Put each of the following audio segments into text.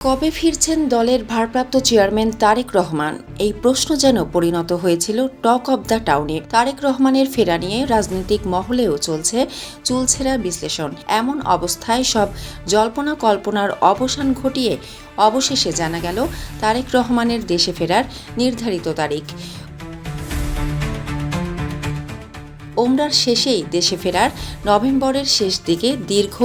কবে ফিরছেন দলের ভারপ্রাপ্ত চেয়ারম্যান তারেক রহমান? এই প্রশ্ন যেন পরিণত হয়েছিল টক অব দ্য টাউনে। তারেক রহমানের ফেরা নিয়ে রাজনৈতিক মহলেও চলছে চুলছেরা বিশ্লেষণ। এমন অবস্থায় সব জল্পনা কল্পনার অবসান ঘটিয়ে অবশেষে জানা গেল, তারেক রহমানের দেশে ফেরার নির্ধারিত তারিখ। ওমরার শেষেই দেশে ফেরার নভেম্বরের শেষ দিকে দীর্ঘ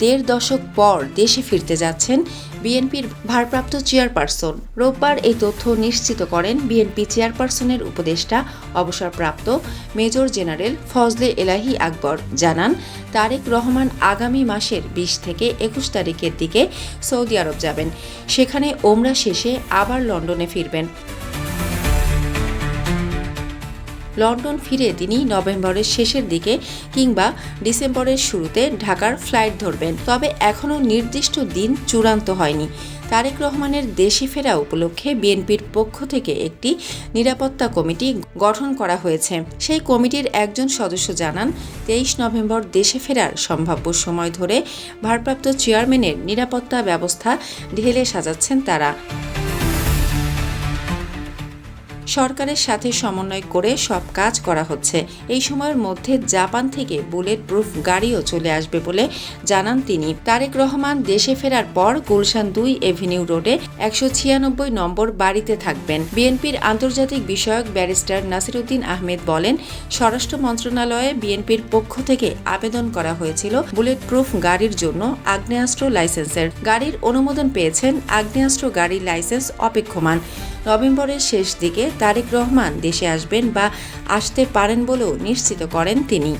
দেড় দশক পর দেশে ফিরতে যাচ্ছেন বিএনপির ভারপ্রাপ্ত চেয়ারপারসন। রোববার এই তথ্য নিশ্চিত করেন বিএনপি চেয়ারপারসনের উপদেষ্টা, অবসরপ্রাপ্ত মেজর জেনারেল ফজলে এলাহি আকবর। জানান, তারেক রহমান আগামী মাসের বিশ থেকে একুশ তারিখের দিকে সৌদি আরব যাবেন। সেখানে ওমরা শেষে আবার লন্ডনে ফিরবেন। লন্ডন ফিরে তিনি নভেম্বরের শেষের দিকে কিংবা ডিসেম্বরের শুরুতে ঢাকার ফ্লাইট ধরবেন। তবে এখনও নির্দিষ্ট দিন চূড়ান্ত হয়নি। তারেক রহমানের দেশে ফেরা উপলক্ষে বিএনপির পক্ষ থেকে একটি নিরাপত্তা কমিটি গঠন করা হয়েছে। সেই কমিটির একজন সদস্য জানান, তেইশ নভেম্বর দেশে ফেরার সম্ভাব্য সময় ধরে ভারপ্রাপ্ত চেয়ারম্যানের নিরাপত্তা ব্যবস্থা ঢেলে সাজাচ্ছেন তারা। সরকারের সাথে সমন্বয় করে সব কাজ করা হচ্ছে। এই সময়ের মধ্যে জাপান থেকে বুলেট প্রুফ গাড়িও চলে আসবে বলে জানান তিনি। তারেক রহমান দেশে ফেরার পর গুলশান দুই এভিনিউ রোডে একশো ছিয়ানব্বই নম্বর বাড়িতে থাকবেন। বিএনপির আন্তর্জাতিক বিষয়ক ব্যারিস্টার নাসিরুদ্দিন আহমেদ বলেন, স্বরাষ্ট্র মন্ত্রণালয়ে বিএনপির পক্ষ থেকে আবেদন করা হয়েছিল বুলেট প্রুফ গাড়ির জন্য আগ্নেয়াস্ত্র লাইসেন্সের। গাড়ির অনুমোদন পেয়েছেন আগ্নেয়াস্ত্র গাড়ির লাইসেন্স অপেক্ষমান। নভেম্বরের শেষ দিকে তারেক রহমান দেশে আসবেন বা আসতে পারেন বলেও নিশ্চিত করেন তিনি।